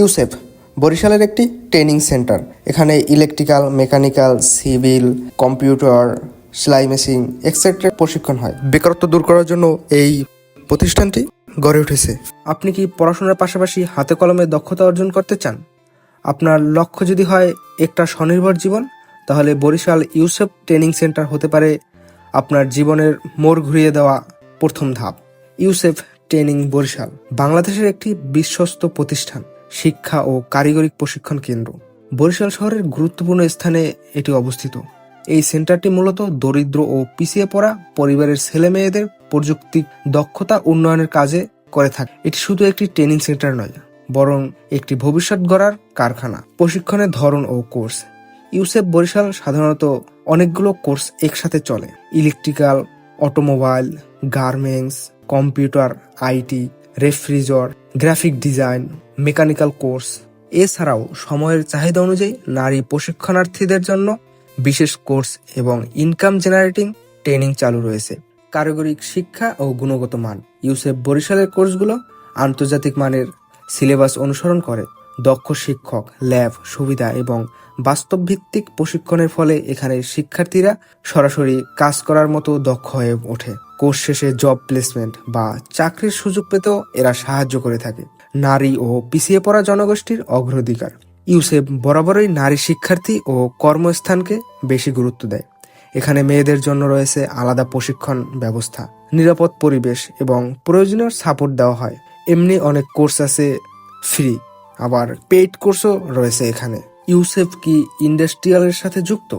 Yousef, বরিশালের একটি training centre. এখানে ইলেকট্রিক্যাল, মেকানিক্যাল, সিভিল, কম্পিউটার, সেলাই মেশিন এক্সেট্রা প্রশিক্ষণ হয়। বেকারত্ব দূর করার জন্য এই প্রতিষ্ঠানটি গড়ে উঠেছে। আপনি কি পড়াশোনার পাশাপাশি হাতে কলমে দক্ষতা অর্জন করতে চান? আপনার লক্ষ্য যদি হয় একটা স্বনির্ভর জীবন, তাহলে বরিশাল ইউসেফ ট্রেনিং সেন্টার হতে পারে আপনার জীবনের মোড় ঘুরিয়ে দেওয়া প্রথম ধাপ। ইউসেফ ট্রেনিং বরিশাল, বাংলাদেশের একটি বিশ্বস্ত প্রতিষ্ঠান। শিক্ষা ও কারিগরি প্রশিক্ষণ কেন্দ্র। বরিশাল শহরের গুরুত্বপূর্ণ স্থানে এটি অবস্থিত। এই সেন্টারটি মূলত দরিদ্র ও পিছিয়ে পড়া পরিবারের ছেলে মেয়েদের প্রযুক্তি দক্ষতা উন্নয়নের কাজে করে থাকে। এটি শুধু একটি ট্রেনিং সেন্টার নয়, বরং একটি ভবিষ্যৎ গড়ার কারখানা, প্রশিক্ষণের ধরন ও কোর্স। ইউসেফ বরিশাল সাধারণত অনেকগুলো কোর্স একসাথে চলে। Electrical, automobile, garments, computer, IT, refrigerator, graphic design mechanical course. এছাড়াও সময়ের চাহিদা অনুযায়ী নারী প্রশিক্ষণার্থীদের জন্য বিশেষ কোর্স এবং ইনকাম জেনারেটিং ট্রেনিং চালু রয়েছে। কারিগরিক শিক্ষা ও গুণগত মান। ইউসেফ বরিশালের কোর্সগুলো আন্তর্জাতিক মানের সিলেবাস অনুসরণ করে। দক্ষ শিক্ষক, ল্যাব, সুবিধা এবং বাস্তব ভিত্তিক প্রশিক্ষণের ফলে এখানে শিক্ষার্থীরা সরাসরি কাজ করার মতো দক্ষ হয়ে ওঠে। কোর্স শেষে জব প্লেসমেন্ট বা চাকরির সুযোগ পেতেও এরা সাহায্য করে থাকে। নারী ও পিছিয়ে পড়া জনগোষ্ঠীর অগ্রাধিকার। ইউসেফ বরাবরই নারী শিক্ষার্থী ও কর্মস্থানকে বেশি গুরুত্ব দেয়। এখানে মেয়েদের জন্য রয়েছে আলাদা প্রশিক্ষণ ব্যবস্থা, নিরাপদ পরিবেশ এবং প্রয়োজনীয় সাপোর্ট দেওয়া হয়। এমনি অনেক কোর্স আছে ফ্রি আবার পেইড কোর্সও রয়েছে এখানে। ইউসেফ কি ইন্ডাস্ট্রিয়ালের সাথে যুক্ত?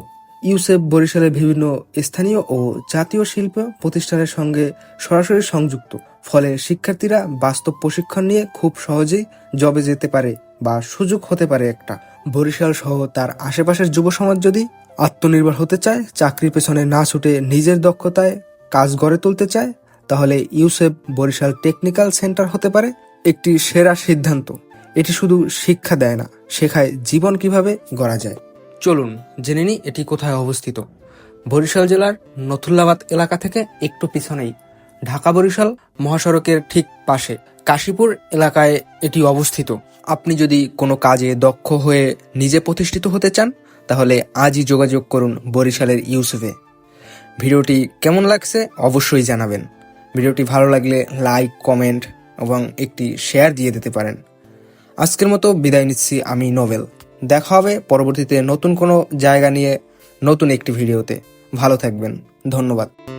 ইউসেফ বরিশালের বিভিন্ন স্থানীয় ও জাতীয় শিল্প প্রতিষ্ঠানের সঙ্গে সরাসরি সংযুক্ত। ফলে শিক্ষার্থীরা বাস্তব প্রশিক্ষণ নিয়ে খুব সহজেই জবে যেতে পারে বা সুযোগ হতে পারে একটা। বরিশাল সহ তার আশেপাশের যুব সমাজ যদি আত্মনির্ভর হতে চায়, চাকরির পেছনে না ছুটে নিজের দক্ষতায় কাজ গড়ে তুলতে চায়, তাহলে ইউসেফ বরিশাল টেকনিক্যাল সেন্টার হতে পারে একটি সেরা সিদ্ধান্ত। এটি শুধু শিক্ষা দেয় না, শেখায় জীবন কীভাবে গড়া যায়। চলুন জেনে নিই এটি কোথায় অবস্থিত। বরিশাল জেলার নথুল্লাবাদ এলাকা থেকে একটু পিছনেই। ঢাকা বরিশাল মহাসড়কের ঠিক পাশে। কাশীপুর এলাকায় এটি অবস্থিত। আপনি যদি কোনো কাজে দক্ষ হয়ে নিজে প্রতিষ্ঠিত হতে চান, তাহলে আজই যোগাযোগ করুন বরিশালের ইউসুফে। ভিডিওটি কেমন লাগছে অবশ্যই জানাবেন। ভিডিওটি ভালো লাগলে লাইক, কমেন্ট এবং একটি শেয়ার দিয়ে দিতে পারেন। আজকের মতো বিদায় নিচ্ছি আমি নোবেল। দেখা হবে। পরবর্তীতে নতুন কোনো জায়গা নিয়ে নতুন একটি ভিডিওতে। ভালো থাকবেন। ধন্যবাদ।